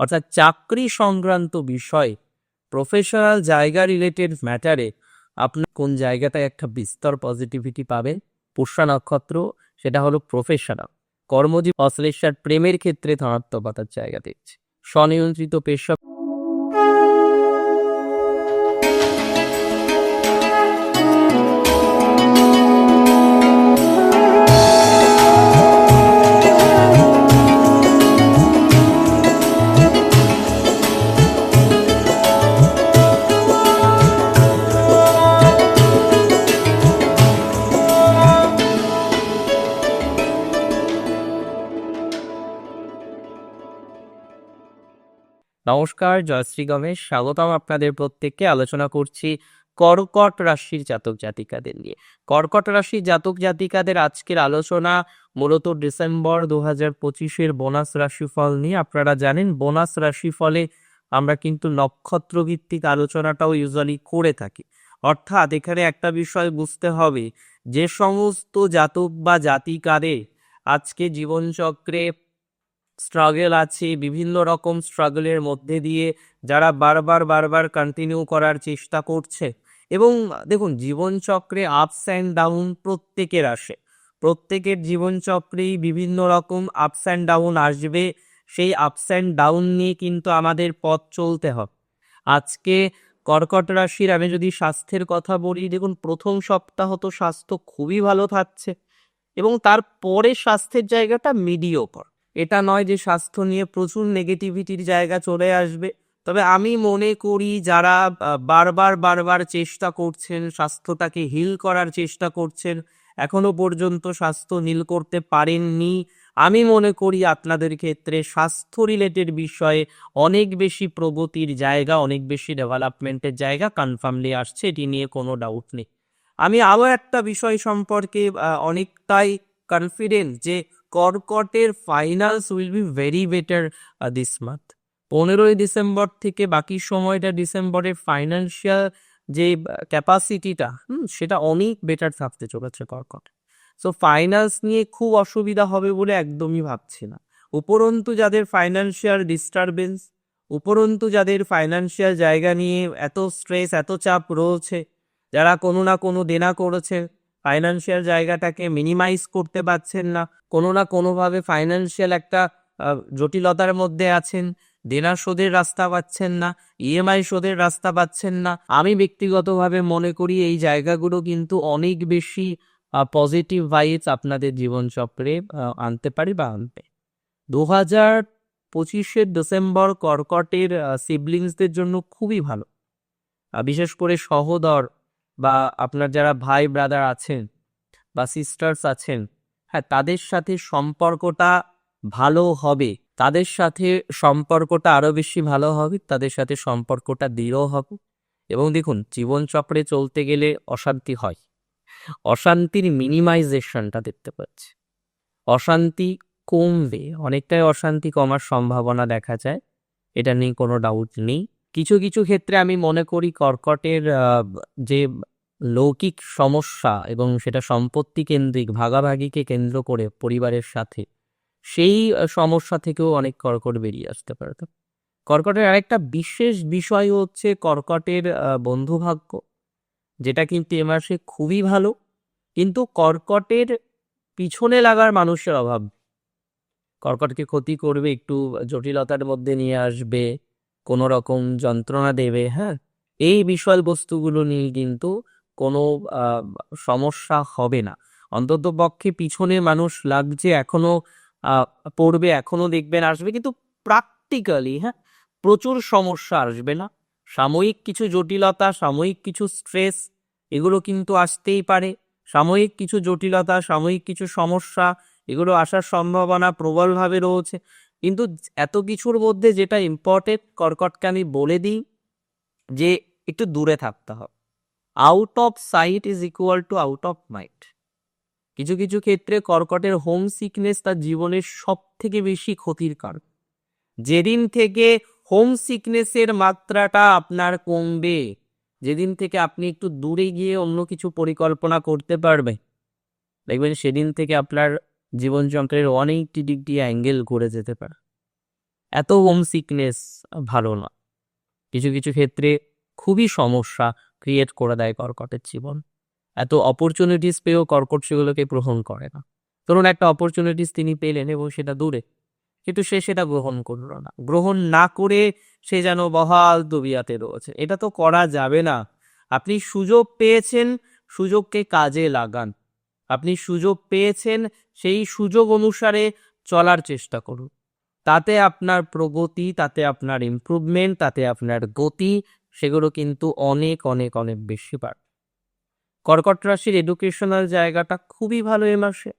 অর্থাৎ চাকরি সংক্রান্ত বিষয় প্রফেশনাল জায়গা রিলেটেড ম্যাটারে আপনি কোন জায়গাটায় একটা বিস্তর পজিটিভিটি পাবেন? পুষ্যা নক্ষত্র, সেটা হলো প্রফেশনাল কর্মজীব অশ্লেষার প্রেমের ক্ষেত্রে ধনাত্মকতার জায়গা দেখছে স্বনিয়ন্ত্রিত পেশা নমস্কার, জয়শ্রী গমেশ। স্বাগতম আপনাদের প্রত্যেককে। আলোচনা করছি কর্কট রাশির জাতক জাতিকাদের নিয়ে। কর্কট রাশির জাতক জাতিকাদের আজকের আলোচনা মূলত ডিসেম্বর দু হাজার পঁচিশের বোনাস রাশিফল নিয়ে। আপনারা জানেন, বোনাস রাশিফলে আমরা কিন্তু নক্ষত্র ভিত্তিক আলোচনাটাও ইউজুয়ালি করে থাকি। অর্থাৎ এখানে একটা বিষয় বুঝতে হবে, যে সমস্ত জাতক বা জাতিকারে আজকে জীবনচক্রে স্ট্রাগল আছে, বিভিন্ন রকম স্ট্রাগলের মধ্যে দিয়ে যারা বারবার বারবার কন্টিনিউ করার চেষ্টা করছে। এবং দেখুন, জীবনচক্রে আপস অ্যান্ড ডাউন প্রত্যেকের আসে। প্রত্যেকের জীবনচক্রেই বিভিন্ন রকম আপস অ্যান্ড ডাউন আসবে। সেই আপস অ্যান্ড ডাউন নিয়ে কিন্তু আমাদের পথ চলতে হবে। আজকে কর্কট রাশির আমি যদি স্বাস্থ্যের কথা বলি, দেখুন, প্রথম সপ্তাহ তো স্বাস্থ্য খুবই ভালো থাকছে এবং তারপরে স্বাস্থ্যের জায়গাটা মিডিওকর এটা নয় যে স্বাস্থ্য নিয়ে প্রচুর নেগেটিভিটির জায়গা চলে আসবে। তবে আমি মনে করি যারা বারবার বারবার চেষ্টা করছেন, স্বাস্থ্যটাকে হিল করার চেষ্টা করছেন, এখনও পর্যন্ত স্বাস্থ্য নীল করতে পারেননি। আমি মনে করি আপনাদের ক্ষেত্রে স্বাস্থ্য রিলেটেড বিষয়ে অনেক বেশি প্রগতির জায়গা, অনেক বেশি ডেভেলপমেন্টের জায়গা কনফার্মলি আসছে, এটি নিয়ে কোনো ডাউট নেই। আমি আরও একটা বিষয় সম্পর্কে অনেকটাই কনফিডেন্ট যে কর্কটের finals will be very better this month পনেরোই ডিসেম্বর থেকে বাকি সময়টা ডিসেম্বরের ফাইন্যান্সিয়াল যে ক্যাপাসিটিটা হুম, সেটা অনেক বেটার থাকতে চলেছে কর্কট। সো ফাইন্যান্স নিয়ে খুব অসুবিধা হবে বলে একদমই ভাবছি না। উপরন্তু যাদের ফাইন্যান্সিয়াল ডিস্টারবেন্স উপরন্তু যাদের ফাইন্যান্সিয়াল জায়গা নিয়ে এত স্ট্রেস এত চাপ রয়েছে, যারা কোনো না কোনো দেনা করেছে ফাইন্যান্সিয়াল জায়গাটাকে মিনিমাইজ করতে পারছেন না। কোনো না কোনোভাবে ফাইন্যান্সিয়াল একটা জটিলতার মধ্যে আছেন। দেনা শোধের রাস্তা পাচ্ছেন না ইএমআই শোধের রাস্তা পাচ্ছেন না। আমি ব্যক্তিগতভাবে মনে করি এই জায়গাগুলো কিন্তু অনেক বেশি পজিটিভ ভাইবস আপনাদের জীবনচক্রে আনতে পারে বা আনবে। দু হাজার পঁচিশের ডিসেম্বর কর্কটের সিবলিংসদের জন্য খুবই ভালো। বিশেষ করে সহোদর বা আপনার যারা ভাই ব্রাদার আছেন বা সিস্টার্স আছেন হ্যাঁ তাদের সাথে সম্পর্কটা ভালো হবে। তাদের সাথে সম্পর্কটা আরও বেশি ভালো হবে, তাদের সাথে সম্পর্কটা দৃঢ় হবে। এবং দেখুন জীবনচক্রে চলতে গেলে অশান্তি হয়। অশান্তির মিনিমাইজেশনটা দেখতে পাচ্ছি। অশান্তি কমবে, অনেকটাই অশান্তি কমার সম্ভাবনা দেখা যায়। এটা নিয়ে কোনো ডাউট নেই। কিছু কিছু ক্ষেত্রে আমি মনে করি কর্কটের যে লৌকিক সমস্যা এবং সেটা সম্পত্তি কেন্দ্রিক, ভাগাভাগিকে কেন্দ্র করে পরিবারের সাথে, সেই সমস্যা থেকেও অনেক কর্কট বেরিয়ে আসতে পারে। তো কর্কটের আরেকটা বিশেষ বিষয় হচ্ছে কর্কটের বন্ধুভাগ্য, যেটা কিন্তু এ মাসে খুবই ভালো, কিন্তু কর্কটের পিছনে লাগার মানুষের অভাব কর্কটকে ক্ষতি করবে, একটু জটিলতার মধ্যে নিয়ে আসবে কোনো রকম যন্ত্রণা দেবে হ্যাঁ? এই বিষয়বস্তুগুলো নিয়ে কিন্তু কোনো সমস্যা হবে না। অন্তত পক্ষে পিছনে মানুষ লাগছে, এখনও পড়বে, এখনও দেখবেন আসবে, কিন্তু প্র্যাকটিক্যালি হ্যাঁ? প্রচুর সমস্যা আসবে না। সাময়িক কিছু জটিলতা, সাময়িক কিছু স্ট্রেস এগুলো কিন্তু আসতেই পারে। সাময়িক কিছু জটিলতা, সাময়িক কিছু সমস্যা, এগুলো আসার সম্ভাবনা প্রবলভাবে রয়েছে। কিন্তু এত কিছুর মধ্যে যেটা ইম্পর্টেন্ট কর্কটকে আমি বলে দিই, যে একটু দূরে থাকতে হবে। Out of sight is equal to out of mind কিছু কিছু ক্ষেত্রে কর্কটের হোম সিকনেস তার জীবনের সব থেকে বেশি ক্ষতির কারণ। যেদিন থেকে হোম সিকনেসের মাত্রাটা আপনার কমবে, যেদিন থেকে আপনি একটু দূরে গিয়ে অন্য কিছু পরিকল্পনা করতে পারবেন, দেখবেন সেদিন থেকে আপনার জীবনচক্রের অনেকটি দিক দিয়ে অ্যাঙ্গেল ঘুরে যেতে পারে। এত হোম সিকনেস ভালো না। কিছু কিছু ক্ষেত্রে খুবই সমস্যা ক্রিয়েট করে দেয় কর্কটের জীবন। এত অপরচুনিটিস পেয়েও কর্কট সেগুলোকে গ্রহণ করে না। ধরুন একটা অপরচুনিটিস তিনি পেলেন এবং সেটা দূরে, কিন্তু সে সেটা গ্রহণ করল না। গ্রহণ না করে সে যেন বহাল দুবিয়াতে রয়েছে। এটা তো করা যাবে না। আপনি সুযোগ পেয়েছেন, সুযোগকে কাজে লাগান। আপনি সুযোগ পেয়েছেন সেই সুযোগ অনুসারে চলার চেষ্টা করুন। তাতে আপনার প্রগতি, তাতে আপনার ইমপ্রুভমেন্ট তাতে আপনার গতি, সেগুলো কিন্তু অনেক অনেক অনেক বেশি বাড়বে। কর্কট রাশির এডুকেশনাল জায়গাটা খুবই ভালো এ মাসে।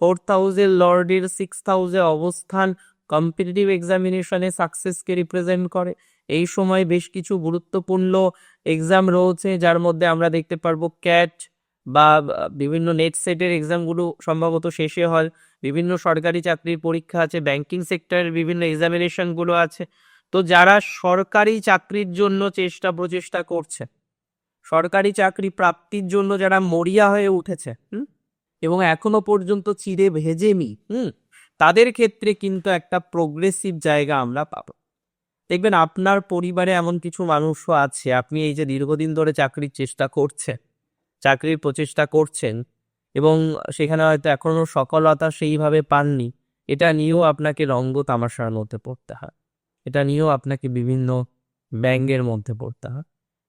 ফোর্থ হাউসের লর্ডের সিক্স হাউসে অবস্থান কম্পিটিটিভ এক্সামিনেশনে সাকসেসকে রিপ্রেজেন্ট করে। এই সময় বেশ কিছু গুরুত্বপূর্ণ এক্সাম রয়েছে, যার মধ্যে আমরা দেখতে পারব ক্যাট বা বিভিন্ন নেট সেটের এক্সামগুলো সম্ভবত শেষে হয়। বিভিন্ন সরকারি চাকরির পরীক্ষা আছে ব্যাংকিং সেক্টরের বিভিন্ন এক্সামিনেশনগুলো আছে। তো যারা সরকারি চাকরির জন্য চেষ্টা প্রচেষ্টা করছে, সরকারি চাকরি প্রাপ্তির জন্য যারা মরিয়া হয়ে উঠেছে, হুম, এবং এখনও পর্যন্ত চিড়ে ভেজেমি, হুম, তাদের ক্ষেত্রে কিন্তু একটা প্রোগ্রেসিভ জায়গা আমরা পাবো। দেখবেন আপনার পরিবারে এমন কিছু মানুষও আছে, আপনি এই যে দীর্ঘদিন ধরে চাকরির চেষ্টা করছেন চাকরির প্রচেষ্টা করছেন এবং সেখানে হয়তো এখনও সফলতা সেইভাবে পাননি, এটা নিয়েও আপনাকে রঙ্গ তামাশার মধ্যে পড়তে হয়। এটা নিয়েও আপনাকে বিভিন্ন ব্যঙ্গের মধ্যে পড়তে হয়।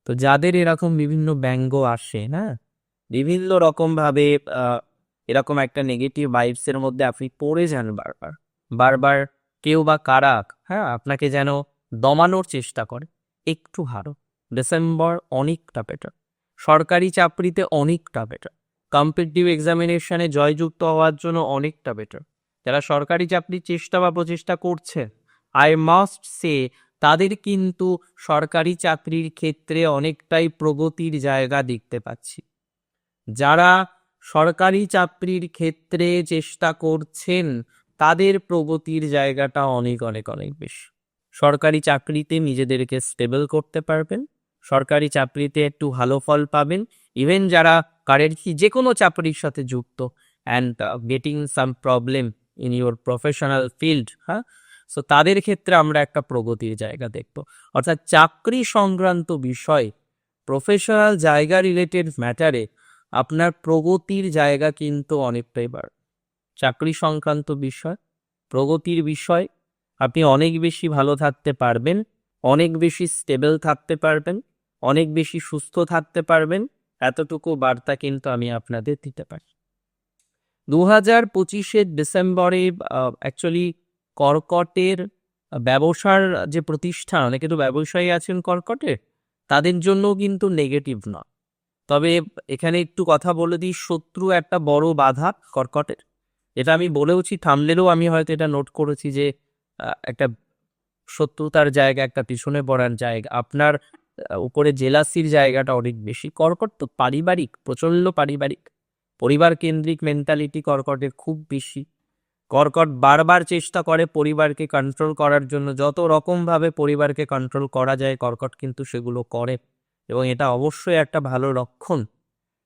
তো যাদের এরকম বিভিন্ন ব্যঙ্গ আসে, না? বিভিন্ন রকমভাবে এরকম একটা নেগেটিভ ভাইবসের মধ্যে আপনি পড়ে যান বারবার। বারবার কেউ বা কারা হ্যাঁ? আপনাকে যেন দমানোর চেষ্টা করে, একটু ভালো ডিসেম্বর অনেকটা বেটার সরকারি চাকরিতে অনেকটা বেটার কম্পিটিটিভ এক্সামিনেশনে জয়যুক্ত হওয়ার জন্য অনেকটা বেটার যারা সরকারি চাকরির চেষ্টা বা প্রচেষ্টা করছে আই মাস্ট সে তাদের কিন্তু সরকারি চাকরির ক্ষেত্রে অনেকটাই প্রগতির জায়গা দেখতে পাচ্ছি। যারা সরকারি চাকরির ক্ষেত্রে চেষ্টা করছেন, তাদের প্রগতির জায়গাটা অনেক অনেক অনেক বেশি। সরকারি চাকরিতে নিজেদেরকে স্টেবল করতে পারবেন। সরকারি চাকরিতে একটু ভালো ফল পাবেন। ইভেন যারা কারেন্টলি যে কোনো চাকরির সাথে যুক্ত and getting some problem in your professional field হ্যাঁ? সো তাদের ক্ষেত্রে আমরা একটা প্রগতির জায়গা দেখব। অর্থাৎ চাকরি সংক্রান্ত বিষয় প্রফেশনাল জায়গা রিলেটেড ম্যাটারে আপনার প্রগতির জায়গা কিন্তু অনেকটাই বাড়, চাকরি সংক্রান্ত বিষয়, প্রগতির বিষয়, আপনি অনেক বেশি ভালো থাকতে পারবেন, অনেক বেশি স্টেবল থাকতে পারবেন। অনেক বেশি সুস্থ থাকতে পারবেন, এতটুকু বার্তা কিন্তু আমি আপনাদের দিতে পারি। দু হাজার পঁচিশের ডিসেম্বরে অ্যাকচুয়ালি কর্কটের ব্যবসার যে প্রতিষ্ঠান, অনেকে তো ব্যবসায়ী আছেন কর্কটে, তাদের জন্য কিন্তু নেগেটিভ নয়। তবে এখানে একটু কথা বলে দিই, শত্রু একটা বড় বাধা কর্কটের। এটা আমি বলেওছি, থামলেও আমি হয়তো এটা নোট করেছি যে একটা শত্রুতার জায়গা, একটা পিছনে পড়ার জায়গা। আপনার উপরে জেলাসির জায়গাটা অনেক বেশি কর্কট তো পারিবারিক, প্রচণ্ড পারিবারিক। পরিবার কেন্দ্রিক মেন্টালিটি কর্কটের খুব বেশি। কর্কট বারবার চেষ্টা করে পরিবারকে কন্ট্রোল করার জন্য। যত রকমভাবে পরিবারকে কন্ট্রোল করা যায়, কর্কট কিন্তু সেগুলো করে এবং এটা অবশ্যই একটা ভালো লক্ষণ।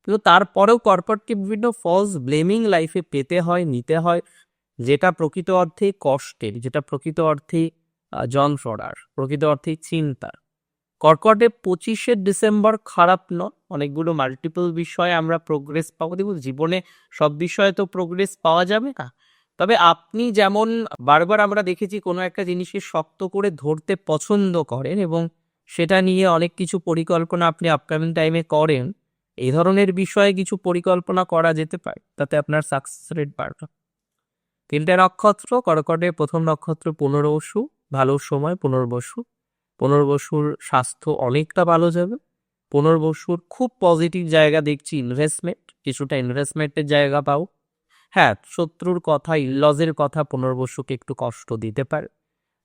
কিন্তু তারপরেও কর্কটকে বিভিন্ন ফলস ব্লেমিং লাইফে পেতে হয়, নিতে হয়, যেটা প্রকৃত অর্থে কষ্টের, যেটা প্রকৃত অর্থে যন্ত্রণার, প্রকৃত অর্থে চিন্তার। কর্কটে পঁচিশে ডিসেম্বর খারাপ নয় অনেকগুলো মাল্টিপল বিষয়ে আমরা প্রোগ্রেস পাবো। দেখুন, জীবনে সব বিষয়ে তো প্রোগ্রেস পাওয়া যাবে না। তবে আপনি যেমন বারবার আমরা দেখেছি কোনো একটা জিনিসকে শক্ত করে ধরতে পছন্দ করেন এবং সেটা নিয়ে অনেক কিছু পরিকল্পনা আপনি আপকামিং টাইমে করেন এই ধরনের বিষয়ে কিছু পরিকল্পনা করা যেতে পারে, তাতে আপনার সাকসেস রেট বাড়বে। তিনটে নক্ষত্র কর্কটের প্রথম নক্ষত্র পুনর্বসু ভালো সময় পুনর্বসু পুনর্বসুর স্বাস্থ্য অনেকটা ভালো যাবে। পুনর্বসুর খুব পজিটিভ জায়গা দেখছি ইনভেস্টমেন্ট কিছুটা ইনভেস্টমেন্টের জায়গা পাও। হ্যাঁ শত্রুর কথা ইলজের কথা পুনর্বসুকে একটু কষ্ট দিতে পারে।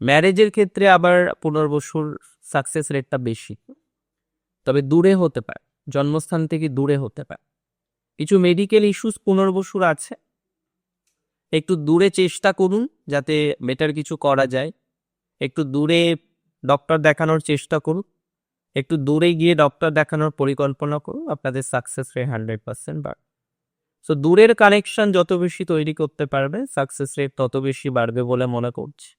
ম্যারেজের ক্ষেত্রে আবার পুনর্বসুর সাকসেস রেটটা বেশি। তবে দূরে হতে পারে, জন্মস্থান থেকে দূরে হতে পারে। কিছু মেডিকেল ইস্যুস পুনর্বসুর আছে। একটু দূরে চেষ্টা করুন যাতে বেটার কিছু করা যায়। একটু দূরে ডক্টর দেখানোর চেষ্টা করুন একটু দূরে গিয়ে ডক্টর দেখানোর পরিকল্পনা করুন আপনাদের সাকসেস রেট হান্ড্রেড পার্সেন্ট বাড়বে। সো দূরের কানেকশন যত বেশি তৈরি করতে পারবে সাকসেস রেট তত বেশি বাড়বে বলে মনে করছি।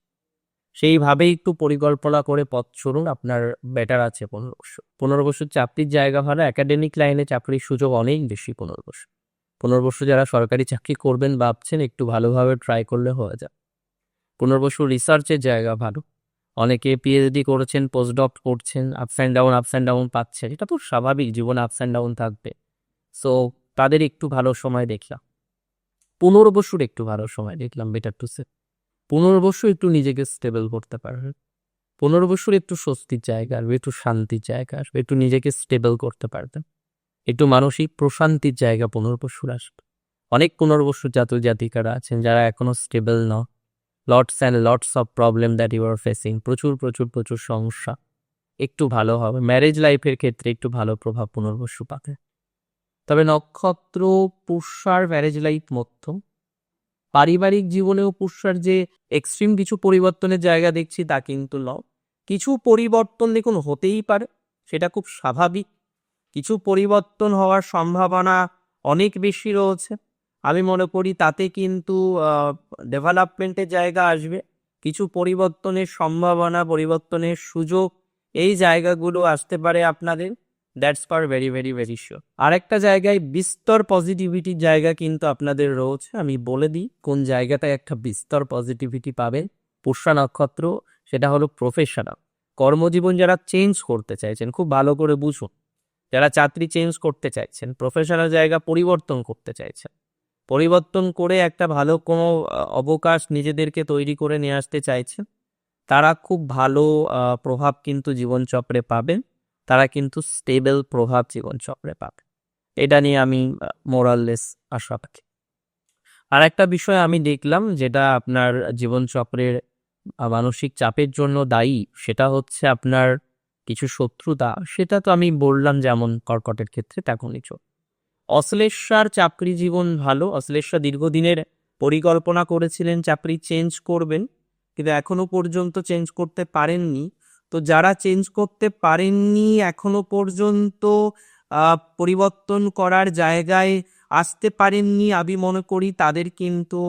সেইভাবেই একটু পরিকল্পনা করে পথ চলুন, আপনার বেটার আছে পনেরো বছর। পনেরো বছর চাকরির জায়গা ভালো একাডেমিক লাইনে চাকরির সুযোগ অনেক বেশি পনেরো বছর। পনেরো বছর যারা সরকারি চাকরি করবেন ভাবছেন, একটু ভালোভাবে ট্রাই করলে হয়ে যায় পনেরো বছর রিসার্চের জায়গা ভালো। অনেকে পিএইচডি করেছেন পোস্টডক করছেন ups and down ups and down পাচ্ছেন এটা তো স্বাভাবিক, জীবনে আপস অ্যান্ড ডাউন থাকবে। সো তাদের একটু ভালো সময় দেখলাম। পনেরো বছর একটু ভালো সময় দেখলাম বেটার টু সে পনেরো বছর একটু নিজেকে স্টেবল করতে পারবেন পনেরো বছর একটু স্বস্তির জায়গা আসবে একটু শান্তির জায়গা আসবে একটু নিজেকে স্টেবল করতে পারবেন একটু মানসিক প্রশান্তির জায়গা পনেরো বছর আসবে। অনেক পনেরো বছর জাতীয় জাতিকারা আছেন, যারা এখনও স্টেবল ন lots and lots of problem that you are facing প্রচুর প্রচুর প্রচুর সমস্যা। একটু ভালো হবে। ম্যারেজ লাইফের ক্ষেত্রে একটু ভালো প্রভাব পুনর্বসু পাবে। তবে নক্ষত্র পুষ্যার ম্যারেজ লাইফ মধ্যম। পারিবারিক জীবনেও পুষ্যার যে এক্সট্রিম কিছু পরিবর্তনের জায়গা দেখছি তা কিন্তু ন কিছু পরিবর্তন দেখুন, হতেই পারে। সেটা খুব স্বাভাবিক। কিছু পরিবর্তন হওয়ার সম্ভাবনা অনেক বেশি রয়েছে। আমি মনে করি তাতে কিন্তু ডেভেলপমেন্টের জায়গা আসবে। কিছু পরিবর্তনের সম্ভাবনা, পরিবর্তনের সুযোগ এই জায়গাগুলো আসতে পারে আপনাদের। That's for very very very sure আরেকটা জায়গায় বিস্তর পজিটিভিটির জায়গা কিন্তু আপনাদের রয়েছে। আমি বলে দিই, কোন জায়গাটায় একটা বিস্তর পজিটিভিটি পাবেন? পুষ্যা নক্ষত্র, সেটা হলো প্রফেশনাল কর্মজীবন যারা চেঞ্জ করতে চাইছেন, খুব ভালো করে বুঝুন। যারা চাকরি চেঞ্জ করতে চাইছেন প্রফেশনাল জায়গা পরিবর্তন করতে চাইছেন। পরিবর্তন করে একটা ভালো কোনো অবকাশ নিজেদেরকে তৈরি করে নিয়ে আসতে চাইছেন। তারা খুব ভালো প্রভাব কিন্তু জীবনচক্রে পাবে তারা কিন্তু স্টেবল প্রভাব জীবনচক্রে পাবে এটা নিয়ে আমি মোরাললেস আশা রাখি। আর একটা বিষয় আমি দেখলাম যেটা আপনার জীবনচক্রের মানসিক চাপের জন্য দায়ী, সেটা হচ্ছে আপনার কিছু শত্রুতা। সেটা তো আমি বললাম যেমন কর্কটের ক্ষেত্রে তেমনই চল অশ্লেষার চাকরি জীবন ভালো। অশ্লেষা দীর্ঘদিনের পরিকল্পনা করেছিলেন, চাকরি চেঞ্জ করবেন, কিন্তু এখনও পর্যন্ত চেঞ্জ করতে পারেননি। তো যারা চেঞ্জ করতে পারেননি, এখনও পর্যন্ত পরিবর্তন করার জায়গায় আসতে পারেননি আমি মনে করি। তাদের কিন্তু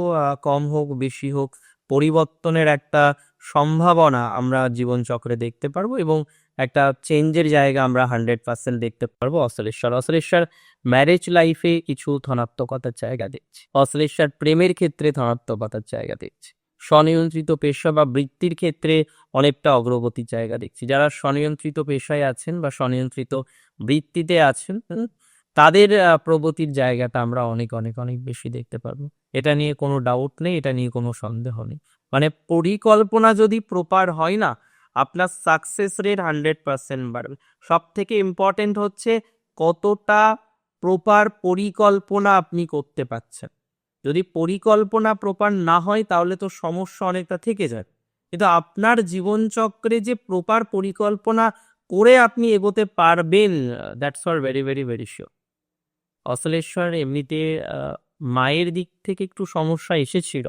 কম হোক, বেশি হোক, পরিবর্তনের একটা সম্ভাবনা আমরা জীবনচক্রে দেখতে পারব এবং একটা চেঞ্জের জায়গা আমরা হান্ড্রেড পার্সেন্ট দেখতে পারব। অসলেশ্বর অসলেশ্বর ম্যারেজ লাইফে কিছু ধনাত্মকতার জায়গা দেখছি অশ্লেষার প্রেমের ক্ষেত্রে ধনাত্মকতার জায়গা দেখছি স্বনিয়ন্ত্রিত পেশা বা বৃত্তির ক্ষেত্রে অনেকটা অগ্রগতির জায়গা দেখছি যারা স্বনিয়ন্ত্রিত পেশায় আছেন বা স্বনিয়ন্ত্রিত বৃত্তিতে আছেন তাদের প্রগতির জায়গাটা আমরা অনেক অনেক অনেক বেশি দেখতে পারব। এটা নিয়ে কোনো ডাউট নেই, এটা নিয়ে কোনো সন্দেহ নেই। মানে পরিকল্পনা যদি প্রপার হয় না আপনার সাকসেস রেট হান্ড্রেড পার্সেন্ট বাড়বে। সব থেকে ইম্পর্টেন্ট হচ্ছে কতটা প্রপার পরিকল্পনা আপনি করতে পারছেন। যদি পরিকল্পনা প্রপার না হয়, তাহলে তো সমস্যা অনেকটা থেকে যায়। কিন্তু আপনার জীবনচক্রে যে প্রপার পরিকল্পনা করে আপনি এগোতে পারবেন that's for very very very sure অসলেশ্বর এমনিতে মায়ের দিক থেকে একটু সমস্যা এসেছিল।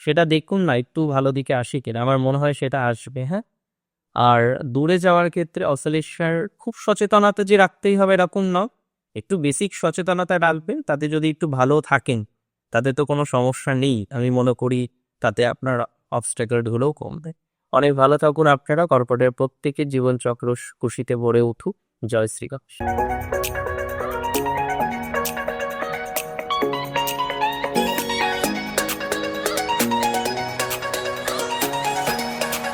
সেটা দেখুন না, একটু ভালো দিকে আসে কিনা। আমার মনে হয় সেটা আসবে হ্যাঁ? আর দূরে যাওয়ার ক্ষেত্রে অসলেশ্বর খুব সচেতনতা যে রাখতেই হবে এরকম না একটু বেসিক সচেতনতা রাখবেন, তাতে যদি একটু ভালো থাকেন, তাতে তো কোনো সমস্যা নেই। আমি মনে করি তাতে আপনার অবস্ট্যাকলগুলোও কমবে। অনেক ভালো থাকুন আপনারা কর্পোরেটের প্রত্যেকের জীবনচক্র খুশিতে ভরে উঠুক। জয় শ্রীকৃষ্ণ।